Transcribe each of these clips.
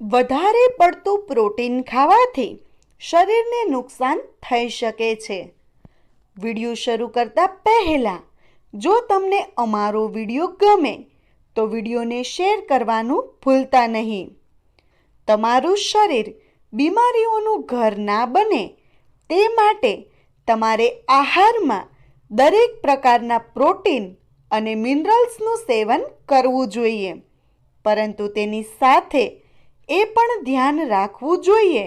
વધારે પડતું પ્રોટીન ખાવાથી શરીરને નુકસાન થઈ શકે છે. વીડિયો શરૂ કરતાં પહેલાં, જો તમને અમારો વીડિયો ગમે, તો વિડીયોને શેર કરવાનું ભૂલતા નહીં. તમારું શરીર બીમારીઓનું ઘર ના બને, તે માટે તમારે આહારમાં દરેક પ્રકારના પ્રોટીન અને મિનરલ્સનું સેવન કરવું જોઈએ. પરંતુ તેની સાથે એ પણ ધ્યાન રાખવું જોઈએ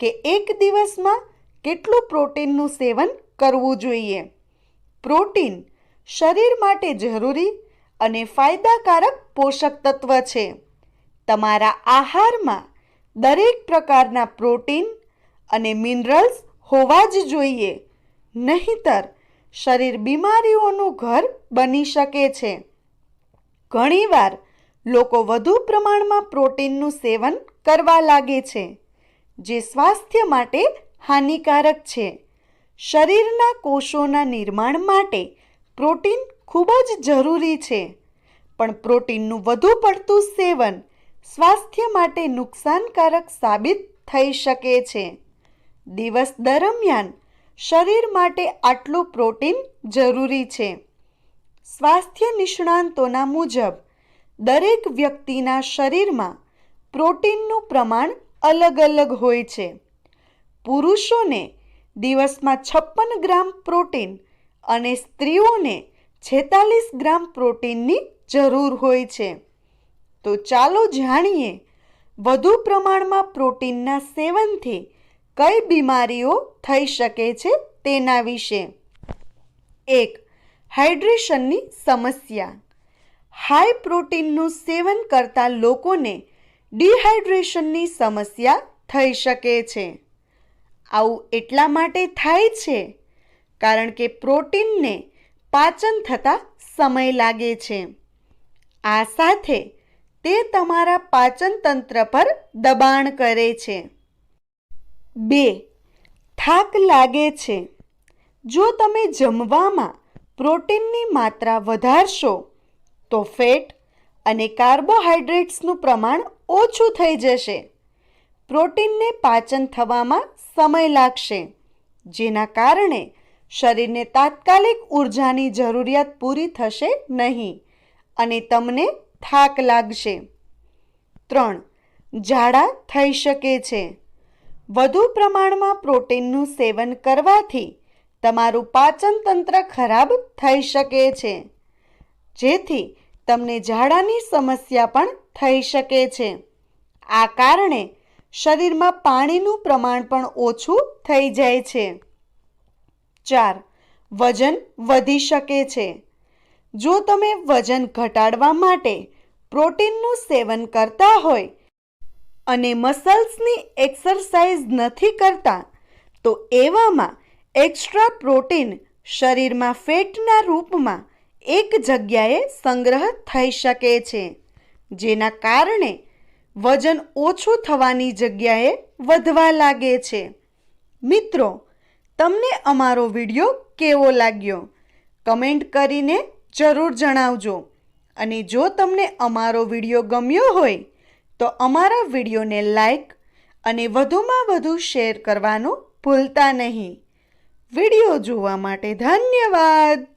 કે એક દિવસમાં કેટલું પ્રોટીનનું સેવન કરવું જોઈએ. પ્રોટીન શરીર માટે જરૂરી અને ફાયદાકારક પોષક તત્વ છે. તમારા આહારમાં દરેક પ્રકારના પ્રોટીન અને મિનરલ્સ હોવા જ જોઈએ, નહીંતર શરીર બીમારીઓનું ઘર બની શકે છે. ઘણીવાર લોકો વધુ પ્રમાણમાં પ્રોટીનનું સેવન કરવા લાગે છે, જે સ્વાસ્થ્ય માટે હાનિકારક છે. શરીરના કોષોના નિર્માણ માટે પ્રોટીન ખૂબ જ જરૂરી છે, પણ પ્રોટીનનું વધુ પડતું સેવન સ્વાસ્થ્ય માટે નુકસાનકારક સાબિત થઈ શકે છે. દિવસ દરમિયાન શરીર માટે આટલું પ્રોટીન જરૂરી છે. સ્વાસ્થ્ય નિષ્ણાંતોના મુજબ દરેક વ્યક્તિના શરીરમાં પ્રોટીનનું પ્રમાણ અલગ અલગ હોય છે. પુરુષોને દિવસમાં છપ્પન ગ્રામ પ્રોટીન અને સ્ત્રીઓને છેતાલીસ ગ્રામ પ્રોટીનની જરૂર હોય છે. તો ચાલો જાણીએ વધુ પ્રમાણમાં પ્રોટીનના સેવનથી કઈ બીમારીઓ થઈ શકે છે તેના વિશે. એક, હાઇડ્રેશનની સમસ્યા. હાઈ પ્રોટીનનું સેવન કરતા લોકોને ડિહાઇડ્રેશનની સમસ્યા થઈ શકે છે. આવું એટલા માટે થાય છે કારણ કે પ્રોટીનને પાચન થતાં સમય લાગે છે. આ સાથે તે તમારા પાચન તંત્ર પર દબાણ કરે છે. બે, થાક લાગે છે. જો તમે જમવામાં પ્રોટીનની માત્રા વધારશો તો ફેટ અને કાર્બોહાઈડ્રેટ્સનું પ્રમાણ ઓછું થઈ જશે. પ્રોટીનને પાચન થવામાં સમય લાગશે, જેના કારણે શરીરને તાત્કાલિક ઉર્જાની જરૂરિયાત પૂરી થશે નહીં અને તમને થાક લાગશે. ત્રણ, ઝાડા થઈ શકે છે. વધુ પ્રમાણમાં પ્રોટીનનું સેવન કરવાથી તમારું પાચન તંત્ર ખરાબ થઈ શકે છે, જેથી તમને ઝાડાની સમસ્યા પણ થઈ શકે છે. આ કારણે શરીરમાં પાણીનું પ્રમાણ પણ ઓછું થઈ જાય છે. ચાર, વજન વધી શકે છે. જો તમે વજન ઘટાડવા માટે પ્રોટીનનું સેવન કરતા હોય અને મસલ્સની એક્સરસાઇઝ નથી કરતા, તો એવામાં એક્સ્ટ્રા પ્રોટીન શરીરમાં ફેટના રૂપમાં એક જગ્યાએ સંગ્રહ થઈ શકે છે, જેના કારણે વજન ઓછું થવાની જગ્યાએ વધવા લાગે છે. મિત્રો, તમને અમારો વીડિયો કેવો લાગ્યો? કમેન્ટ કરીને જરૂર જણાવજો. અને જો તમને અમારો વીડિયો ગમ્યો હોય, તો અમારા વિડીયોને લાઈક અને વધુમાં વધુ શેર કરવાનું ભૂલતા નહીં. વીડિયો જોવા માટે ધન્યવાદ!